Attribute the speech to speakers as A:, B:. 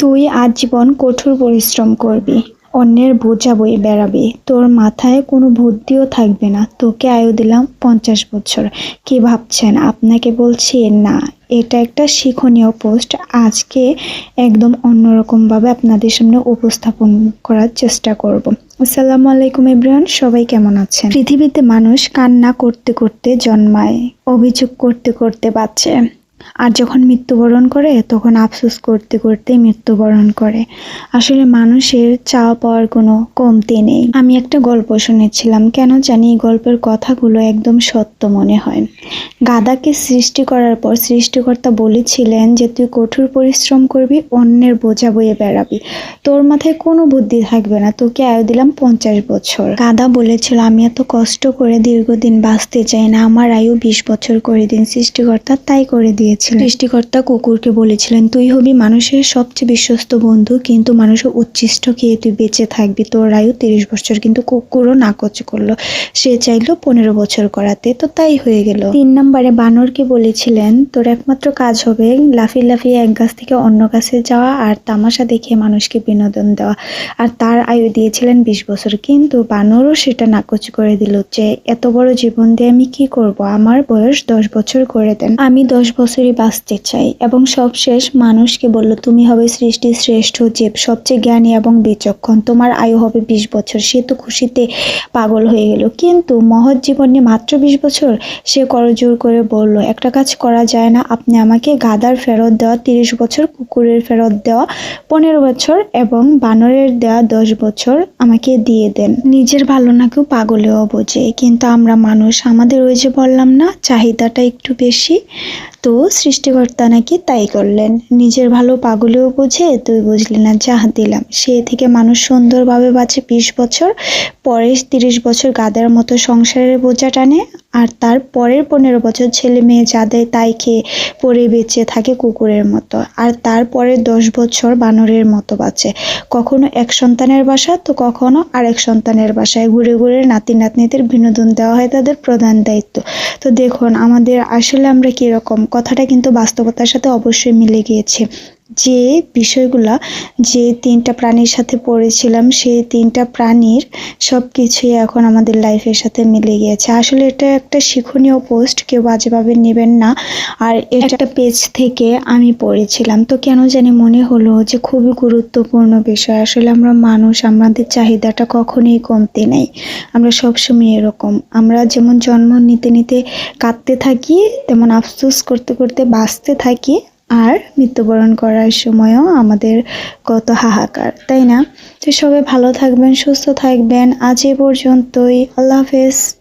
A: তুই আজীবন কঠোর পরিশ্রম করবি, অন্যের বোঝা বয়ে বেড়াবি। তোর মাথায় কোনো বুদ্ধিও থাকবে না। তোকে আয়ু দিলাম পঞ্চাশ বছর। কি ভাবছেন? আপনাকে বলছি, না, এটা একটা শিক্ষণীয় পোস্ট। আজকে একদম অন্যরকমভাবে আপনাদের সামনে উপস্থাপন করার চেষ্টা করব। আসসালামু আলাইকুম এভরিওয়ান, সবাই কেমন আছেন? পৃথিবীতে মানুষ কান্না করতে করতে জন্মায়, অভিযোগ করতে করতে বাঁচে। আর যখন মৃত্যুবরণ করে, তখন আফসোস করতে করতে মৃত্যুবরণ করে। আসলে মানুষের চাওয়া পাওয়ার কোনো কমতি নেই। আমি একটা গল্প শুনেছিলাম। কেন জানি এই গল্পের কথাগুলো একদম সত্য মনে হয়। গাদাকে সৃষ্টি করার পর সৃষ্টিকর্তা বলেছিলেন যে, তুই কঠোর পরিশ্রম করবি, অন্যের বোঝা বয়ে বেড়াবি। তোর মাথায় কোনো বুদ্ধি থাকবে না। তোকে আয়ু দিলাম পঞ্চাশ বছর। গাদা বলেছিল, আমি এত কষ্ট করে দীর্ঘদিন বাঁচতে চাই না। আমার আয়ু বিশ বছর করে দিন। সৃষ্টিকর্তা তাই করে দিয়েছিলেন। সৃষ্টিকর্তা কুকুরকে বলেছিলেন, তুই হবি মানুষের সবচেয়ে বিশ্বস্ত বন্ধু, কিন্তু মানুষের উচ্ছিষ্ট খেয়ে তুই বেঁচে থাকবি? তোর আয়ু তিরিশ বছর, কিন্তু কুকুরও নাকচ করল। সে চাইলো পনেরো বছর করাতে, তো তাই হয়ে গেল। তিন নম্বরে বানরকে বলেছিলেন, তোর একমাত্র কাজ হবে লাফিয়ে লাফিয়ে এক গাছ থেকে অন্য গাছে যাওয়া আর তামাশা দেখে মানুষকে বিনোদন দেওয়া। আর তার আয়ু দিয়েছিলেন বিশ বছর, কিন্তু বানরও সেটা নাকচ করে দিল যে, এত বড় জীবন দিয়ে আমি কি করব? আমার বয়স দশ বছর করে দেন। আমি দশ বছরই বাঁচতে চাই এবং সবশেষ মানুষকে বলল, তুমি হবে সৃষ্টির শ্রেষ্ঠ জীব, সবচেয়ে জ্ঞানী এবং বিচক্ষণ। তোমার আয়ু হবে বিশ বছর। সে তো খুশিতে পাগল হয়ে গেল। কিন্তু মহৎ জীবনে মাত্র বিশ বছর সে করজোর করে বলল, একটা কাজ করা যায় না। আপনি আমাকে গাদার ফেরত দেওয়া, তিরিশ বছর, কুকুরের ফেরত দেওয়া, পনেরো বছর এবং বানরের দেওয়া দশ বছর আমাকে দিয়ে দেন। নিজের ভালো না কেউ পাগলেও বোঝে। কিন্তু আমরা মানুষ, আমাদের ওই যে বললাম না, চাহিদাটা একটু বেশি। তো সৃষ্টিকর্তা নাকি তাই করলেন। নিজের ভালো পাগলেও বুঝে তুই বুঝলি না, যাহ দিলাম। সে থেকে মানুষ সুন্দরভাবে বাঁচে বিশ বছর, পরে তিরিশ বছর গাদার মতো সংসারের বোঝা টানে। আর তার পরের পনেরো বছর ছেলে মেয়ে যা দেয় তাই খেয়ে পরে বেঁচে থাকে কুকুরের মতো। আর তারপরে দশ বছর বানরের মতো বাঁচে। কখনো এক সন্তানের বাসা তো কখনো আরেক সন্তানের বাসায়। ঘুরে ঘুরে নাতি নাতনিদের বিনোদন দেওয়া হয়, তাদের প্রধান দায়িত্ব। তো দেখুন, আমাদের আসলে আমরা কীরকম? কথাটা কিন্তু বাস্তবতার সাথে অবশ্যই মিলে গিয়েছে। যে বিষয়গুলা যে তিনটা প্রাণীর সাথে পড়েছিলাম সেই তিনটা প্রাণীর সব কিছুই এখন আমাদের লাইফের সাথে মিলে গিয়েছে। আসলে এটা একটা শিক্ষণীয় পোস্ট কেউ বাজেভাবে নেবেন না। আর এটা একটা পেজ থেকে আমি পড়েছিলাম। তো কেন জানি মনে হলো যে খুবই গুরুত্বপূর্ণ বিষয়। আসলে আমরা মানুষ আমাদের চাহিদাটা কখনোই কমতে নেই। আমরা সবসময় এরকম। আমরা যেমন জন্ম নিতে নিতে কাঁদতে থাকি তেমন আফসোস করতে করতে বাঁচতে থাকি। আর মৃত্যুবরণ করার সময়ও আমাদের কত হাহাকার, তাই না? তো সবাই ভালো থাকবেন, সুস্থ থাকবেন। আজ এ পর্যন্তই। আল্লাহ হাফেজ।